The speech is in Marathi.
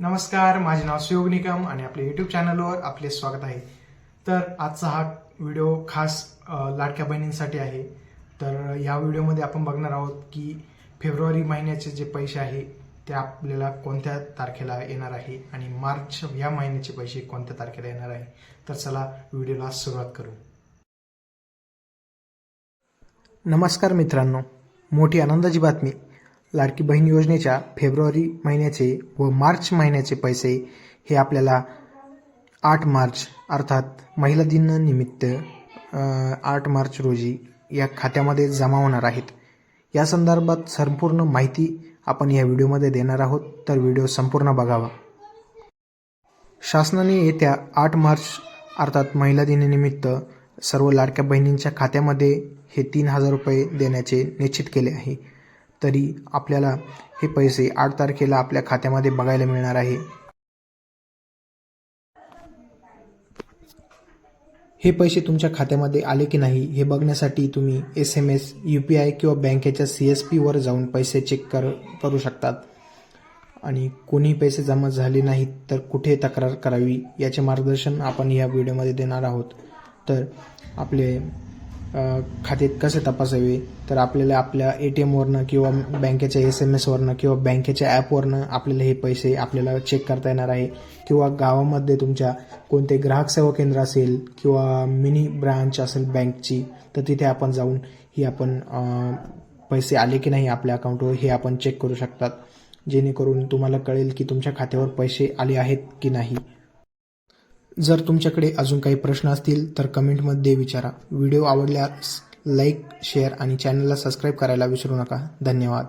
नमस्कार माझे नाव सुयोग निकम आणि आपल्या युट्यूब चॅनलवर आपले स्वागत आहे. तर आजचा हा व्हिडिओ खास लाडक्या बहिणींसाठी आहे. तर या व्हिडिओमध्ये आपण बघणार आहोत की फेब्रुवारी महिन्याचे जे पैसे आहे ते आपल्याला कोणत्या तारखेला येणार आहे आणि मार्च या महिन्याचे पैसे कोणत्या तारखेला येणार आहे. तर चला व्हिडिओला सुरुवात करू. नमस्कार मित्रांनो मोठी आनंदाची बातमी. लाडकी बहीण योजनेच्या फेब्रुवारी महिन्याचे व मार्च महिन्याचे पैसे हे आपल्याला आठ मार्च अर्थात महिला दिनानिमित्त आठ मार्च रोजी या खात्यामध्ये जमा होणार आहेत. या संदर्भात संपूर्ण माहिती आपण या व्हिडिओमध्ये देणार आहोत. तर व्हिडिओ संपूर्ण बघावा. शासनाने येत्या आठ मार्च अर्थात महिला दिनानिमित्त सर्व लाडक्या बहिणींच्या खात्यामध्ये हे तीन हजार रुपये देण्याचे निश्चित केले आहे. तरी आपल्याला हे पैसे आठ तारखेला आपल्या खात्यामध्ये बघायला मिळणार आहे. हे पैसे तुमच्या खात्यामध्ये आले की नाही हे बघण्यासाठी तुम्ही S M S U P I किंवा बँकेच्या सी एस पीवर जाऊन पैसे चेक कर करू शकतात. आणि कोणी पैसे जमा झाले नाहीत तर कुठे तक्रार करावी याचे मार्गदर्शन आपण या व्हिडिओमध्ये देणार आहोत. तर आपले खाते कसे तपासावे? तर आपल्याला आपल्या ए टी एमवरनं किंवा बँकेच्या एस एम एसवरनं किंवा बँकेच्या ॲपवरनं आपल्याला हे पैसे आपल्याला चेक करता येणार आहे. किंवा गावामध्ये तुमच्या कोणते ग्राहक सेवा केंद्र असेल किंवा मिनी ब्रांच असेल बँकची तर तिथे आपण जाऊन ही आपण पैसे आले की नाही आपल्या अकाउंटवर हे आपण चेक करू शकतात. जेणेकरून तुम्हाला कळेल की तुमच्या खात्यावर पैसे आले आहेत की नाही. जर तुमच्याकडे अजून काही प्रश्न असतील तर कमेंटमध्ये विचारा. व्हिडिओ आवडल्यास लाईक शेअर आणि चॅनलला सबस्क्राईब करायला विसरू नका. धन्यवाद.